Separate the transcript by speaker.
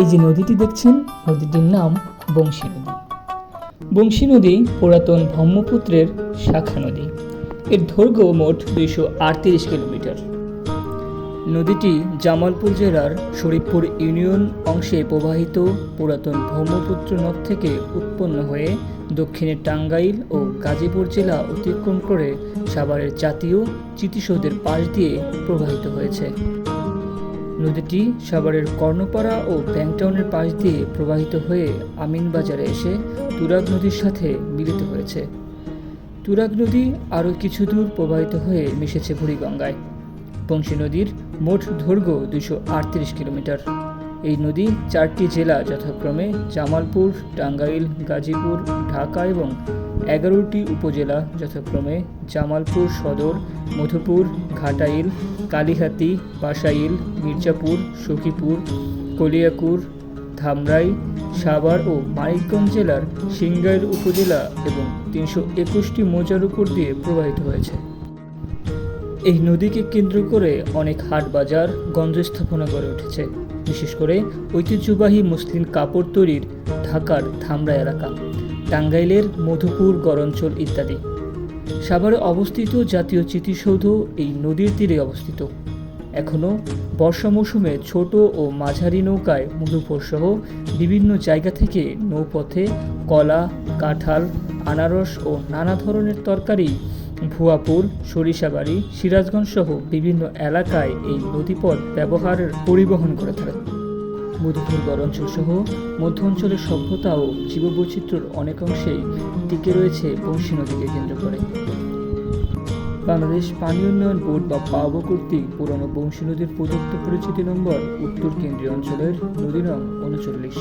Speaker 1: এই যে নদীটি দেখছেন নদীটির নাম বংশী নদী বংশী নদী পুরাতন ব্রহ্মপুত্রের শাখা নদী এর দৈর্ঘ্য মোট দুইশো আটত্রিশ কিলোমিটার নদীটি জামালপুর জেলার শরীফপুর ইউনিয়ন অংশে প্রবাহিত পুরাতন ব্রহ্মপুত্র নদ থেকে উৎপন্ন হয়ে দক্ষিণে টাঙ্গাইল ও গাজীপুর জেলা অতিক্রম করে সাভারের জাতীয় চিতিসৌধের পাশ দিয়ে প্রবাহিত হয়েছে নদীটি সাভারের কর্ণপাড়া ও ব্যাংটাউনের পাশ দিয়ে প্রবাহিত হয়ে আমিনবাজারে এসে তুরাগ নদীর সাথে মিলিত হয়েছে তুরাগ নদী আরও কিছু দূর প্রবাহিত হয়ে মিশেছে বুড়িগঙ্গায় বংশী নদীর মোট দৈর্ঘ্য দুশো কিলোমিটার এই নদী চারটি জেলা যথাক্রমে জামালপুর টাঙ্গাইল গাজীপুর ঢাকা এবং এগারোটি উপজেলা যথাক্রমে জামালপুর সদর মধুপুর ঘাটাইল কালিহাতি বাসাইল মির্জাপুর সখীপুর কলিয়াকুর ধামরাই সাভার ও মানিকগঞ্জ জেলার সিঙ্গাইল উপজেলা এবং তিনশো একুশটি মোজার উপর দিয়ে প্রবাহিত হয়েছে এই নদীকে কেন্দ্র করে অনেক হাট বাজার গঞ্জ স্থাপনা করে উঠেছে বিশেষ করে ঐতিহ্যবাহী মুসলিম কাপড় তৈরির ঢাকার ধামরা এলাকা টাঙ্গাইলের মধুপুর গরঞ্চল ইত্যাদি সাভারে অবস্থিত জাতীয় চিতিসৌধ এই নদীর তীরে অবস্থিত এখনও বর্ষা মৌসুমে ছোট ও মাঝারি নৌকায় মধুপুরসহ বিভিন্ন জায়গা থেকে নৌপথে কলা কাঁঠাল আনারস ও নানা ধরনের তরকারি ভুয়াপুর সরিষাবাড়ি সিরাজগঞ্জ সহ বিভিন্ন এলাকায় এই নদীপথ ব্যবহারের পরিবহন করে থাকে মধুপুর অঞ্চল সহ মধ্য অঞ্চলের সভ্যতা ও জীববৈচিত্র্যের অনেক অংশেই টিকে রয়েছে বংশী নদীকে কেন্দ্র করে বাংলাদেশ পানি উন্নয়ন বোর্ড বা পাওব কর্তৃক পুরনো বংশী নদীর প্রযুক্ত পরিচিতি নম্বর উত্তর কেন্দ্রীয় অঞ্চলের নদী নং উনচল্লিশ